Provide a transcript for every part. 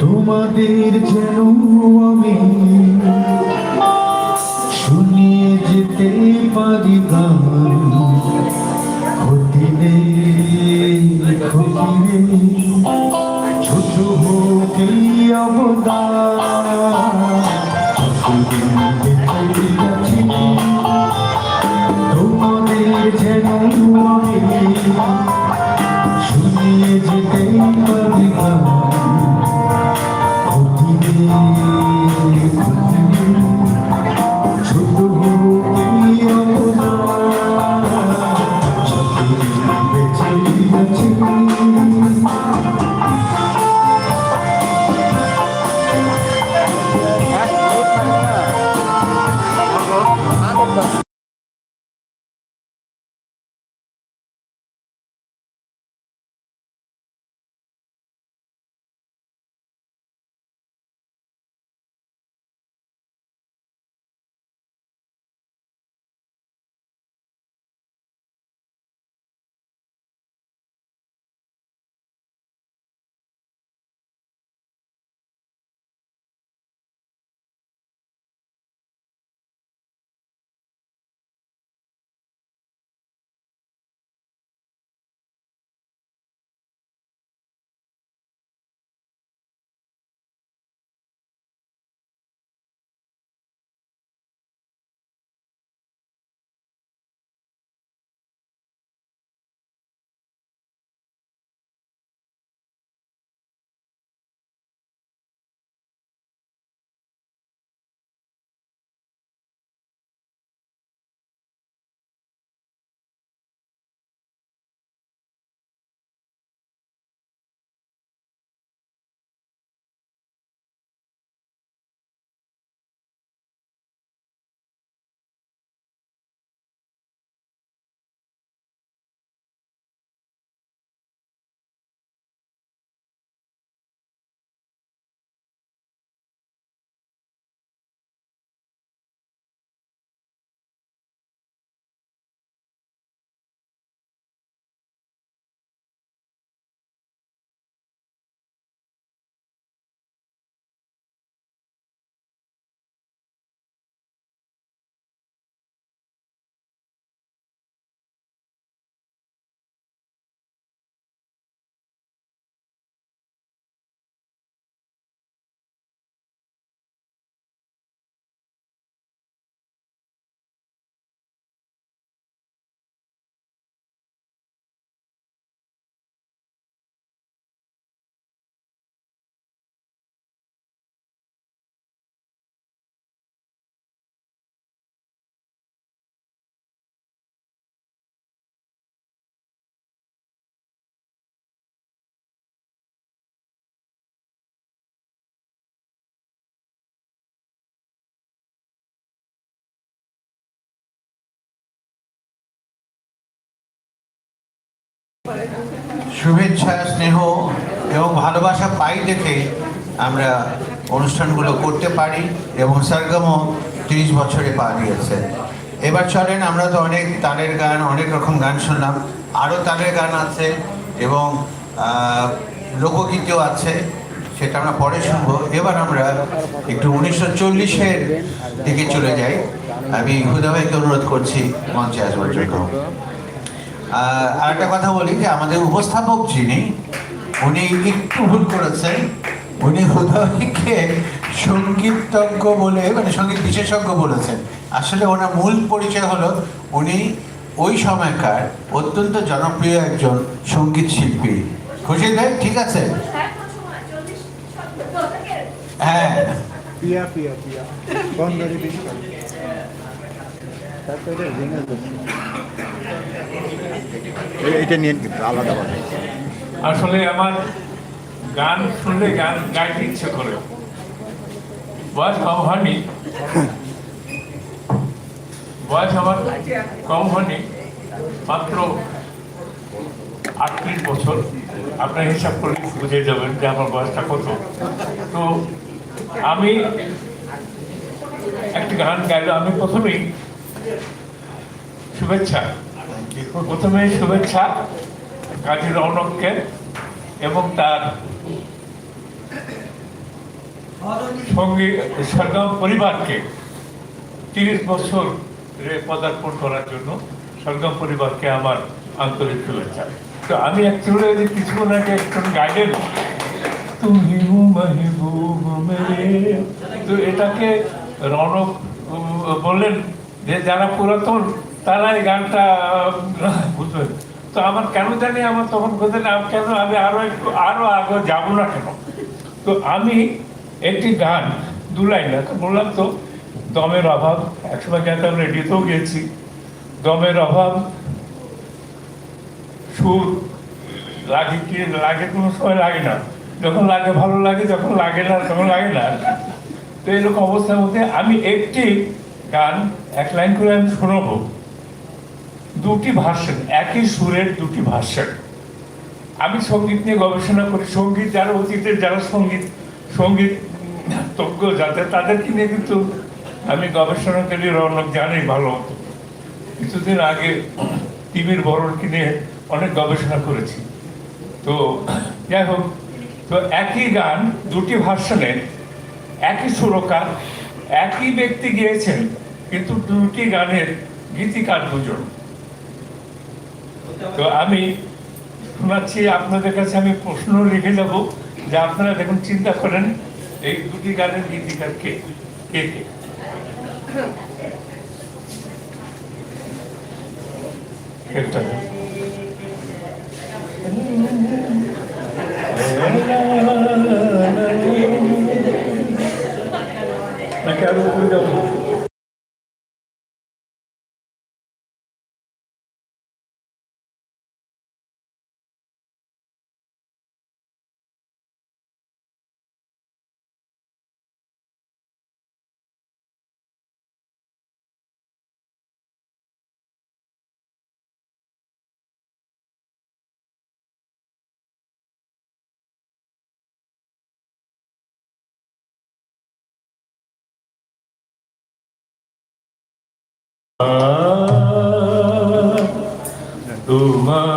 তোমাদের যেন আমি শুনিয়ে যেতে পারি ক্ষতি নেই ক্ষতি নেই। ছোট হোক অবদান। শুনিয়ে শুভেচ্ছা, স্নেহ এবং ভালোবাসা পাই দেখে আমরা অনুষ্ঠানগুলো করতে পারি এবং সরগমও তিরিশ বছরে পা দিয়েছে। এবার চলেন, আমরা তো অনেক তালের গান, অনেক রকম গান শুনলাম। আরও তালের গান আছে এবং লোকগীতিও আছে, সেটা আমরা পরে শুনব। এবার আমরা একটু উনিশশো চল্লিশের দিকে চলে যাই। আমি হুদা ভাইকে অনুরোধ করছি মঞ্চে আসবার জন্য। আর আরেকটা কথা বলি যে আমাদের উপস্থাপক যিনি, উনি একটু ভুল করেছেন। উনি হুদয়কে সঙ্গীতজ্ঞ বলে মানে সংগীত বিশেষজ্ঞ বলেছেন। আসলে ওনার মূল পরিচয় হলো উনি ওই সময়কার অত্যন্ত জনপ্রিয় একজন সংগীত শিল্পী। খুশি দেয় ঠিক আছে? হ্যাঁ। এটা নিয়ে কিন্তু আলাদা আসলে আমার গান শুনলে গান গাইতে ইচ্ছে করে। বয়স কম হয়নি। বয়স আমার কম হয়নি মাত্র আটত্রিশ বছর। আপনার হিসাব করে বুঝে যাবেন যে আমার বয়সটা কত। তো আমি একটি গান গাইলে আমি প্রথমেই শুভেচ্ছা। প্রথমে শুভেচ্ছা কাজী রৌনককে এবং তার সঙ্গী সরগম পরিবারকে তিরিশ বছর পদার্পণ করার জন্য সরগম পরিবারকে আমার আন্তরিক শুভেচ্ছা। তো আমি অ্যাকচুয়ালি কিছুক্ষণ আগে একজন গাইডেন তুমি তো এটাকে রনক বললেন যে যারা পুরাতন তারা এই গানটা বুঝবেন তো আমার কেন জানি আমার তখন বলতে না কেন আমি আরও একটু আরও আগে যাব না কেন? তো আমি একটি গান দু লাইন না, তো বললাম তো দমের অভাব একসময় গেতাম রেডিওতেও গেছি দমের অভাব সুর লাগে কি লাগে কোনো সময় লাগে না। যখন লাগে ভালো লাগে যখন লাগে না তখন লাগে না। তো এরকম অবস্থার মধ্যে আমি একটি গান, এক লাইন করে আমি শোনাবো। দুটি ভার্সন, একই সুরের দুটি ভার্সন। আমি সংগীত নিয়ে গবেষণা করি, সংগীত যারা অতীতের, যারা সংগীত সংগীত তজ্ঞ যাদের তাদেরকে নিয়ে কিন্তু আমি গবেষণা করি রৌনক জানি ভালো মতো। কিছুদিন আগে টিভির বড়কে নিয়ে অনেক গবেষণা করেছি। তো যাই হোক, তো একই গান, দুটি ভার্সনে একই সুরকার, একই ব্যক্তি গিয়েছেন। কিন্তু দুটি গানের গীতিকার দুজন তো আমি শোনাচ্ছি আপনাদের কাছে আমি প্রশ্ন লিখে যাব যে আপনারা দেখুন চিন্তা করেন এই দুটি গানের গীতিকার কে? কে কে? একটা নাকি আরও উপরে যাব তোমার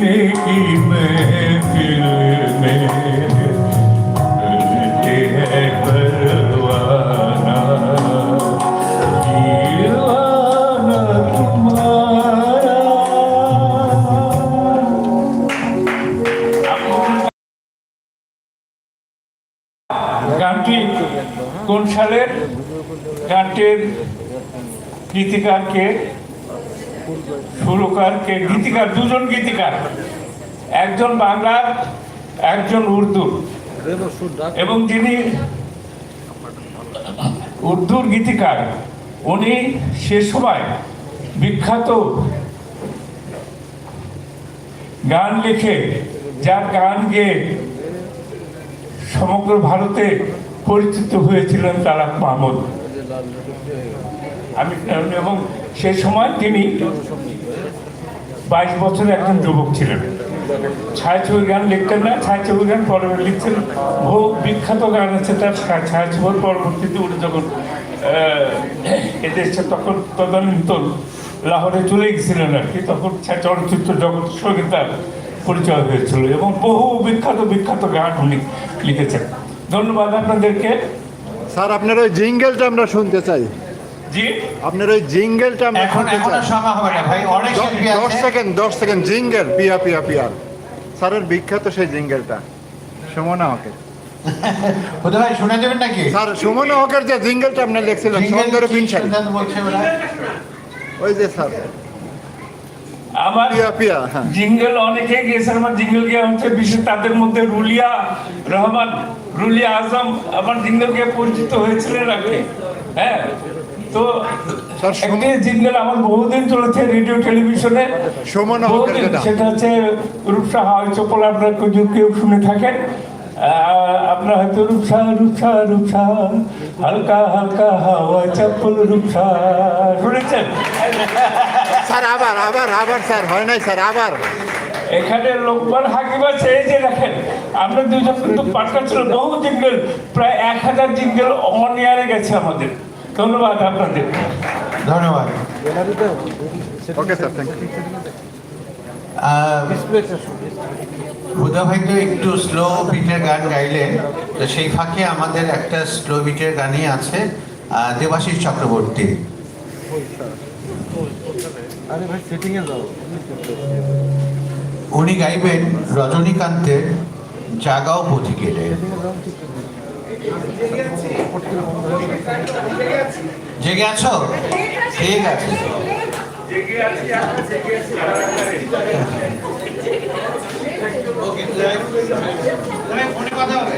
की महफिल में ढलते हैं परवाना दीवाना तुम्हारा গানটি কোন সালের গানটির গীতিকার সুরকার কে গীতিকার, দুজন গীতিকার। একজন বাংলার একজন উর্দু। এবং যিনি উর্দুর গীতিকার, উনি সে সময় বিখ্যাত গান লিখে, যার গান গেয়ে সমগ্র ভারতে পরিচিত হয়েছিলেন তারাক মাহমুদ। আমি, এবং সে সময় তিনি বাইশ বছরের একজন যুবক ছিলেন। ছায়াছবি গান লিখতেন না ছায়াছবি গান পরে লিখছেন। বহু বিখ্যাত গান আছে তার ছায়াছবির পরবর্তীতে উনি যখন এদেশে তখন তদানীন্তন লাহোরে চলে গেছিলেন আর কি, তখন চলচ্চিত্র জগতের সঙ্গে তার পরিচয় হয়েছিল এবং বহু বিখ্যাত বিখ্যাত গান উনি লিখেছেন। ধন্যবাদ আপনাদেরকে। স্যার, আপনার ওই জিঙ্গেলটা আমরা শুনতে চাই। জি? আপনার ওই জিঙ্গেলটা আমরা এখন শুনতে এখনও চাই। সময় হবে না ভাই অনেক শিল্পী দশ আছে। সেকেন্ড দশ সেকেন্ড জিঙ্গেল পিয়া পিয়া পিয়ার স্যারের বিখ্যাত সেই জিঙ্গেলটা। সুমনা হকের। হুদা ভাই শুনে দেবেন নাকি? স্যার সুমনা হকের যে জিঙ্গেলটা আপনি লিখছিলেন Jingle সুন্দর কি পিনশাল শুনতে বলছে ওরা? ওই যে স্যার। আমার পিয়া পিয়া হ্যাঁ। জিঙ্গেল অনেকে গেছেন আমার জিঙ্গেল গে হচ্ছে বিশেষ তাদের মধ্যে রুলিয়া রহমান রুলিয়া আজম আমার জিঙ্গেল গে পরিচিত হয়েছিলেন আগে হ্যাঁ? তো একটি আমার বহুদিন চলেছে রেডিও টেলিভিশনে। সুমনা সেটা হচ্ছে রূপসা চপল আপনার কেউ কেউ শুনে থাকেন। আপনার হয়তো রূপসা রূপসা রূপসা হালকা হালকা হাওয়া চপ্পল রূপসা শুনেছেন? স্যার আবার আবার আবার স্যার হয় নাই স্যার আবার। এখানে লোকমান হাকিম আছে এই যে দেখেন। আমরা দুজন কিন্তু পার্টনার ছিল বহু জিঙ্গেল প্রায় এক হাজার জিঙ্গেল অন ইয়ারে গেছে আমাদের। ধন্যবাদ আপনাদের। ধন্যবাদ। ওকে স্যার থ্যাংক একটু স্লো বিটের গান গাইলেন। তো সেই ফাঁকে আমাদের একটা স্লো বিটের গানই আছে দেবাশিস চক্রবর্তী। উনি গাইবেন রজনীকান্তের জাগাও পথিকেরে জেগে আছো? ঠিক আছে। কথা হবে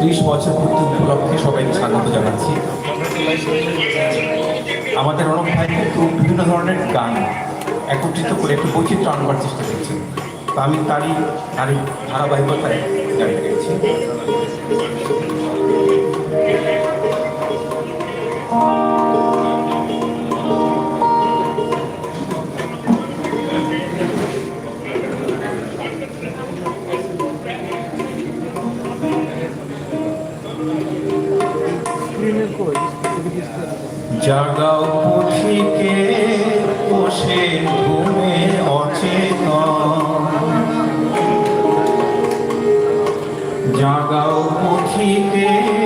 ত্রিশ বছর পূর্তি উপলক্ষে সবাইকে স্বাগত জানাচ্ছি। আমাদের অনেক ভাই কিন্তু বিভিন্ন ধরনের গান একত্রিত করে একটু বৈচিত্র্য আনবার চেষ্টা করছেন। তা আমি তারই তারই ধারাবাহিকতায় জানতে গেছি জাগাও পুঁথিকে বসে ঘুমে অচেতন। জাগাও পুথিকে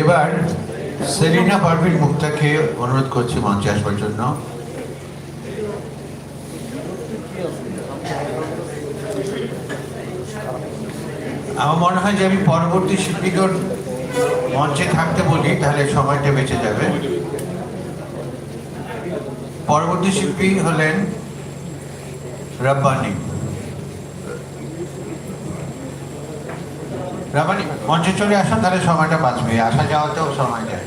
এবার সেলিনা পারভিন মুক্তাকে অনুরোধ করছি মঞ্চে আসবার জন্য। আমার মনে হয় যে আমি পরবর্তী শিল্পীগণ মঞ্চে থাকতে বলি, তাহলে সময়টা বেঁচে যাবে। পরবর্তী শিল্পী হলেন রব্বানি। রাবানি মঞ্চে চলে আসুন তাহলে সময়টা বাঁচবে আসা যাওয়াতেও সময় যায়।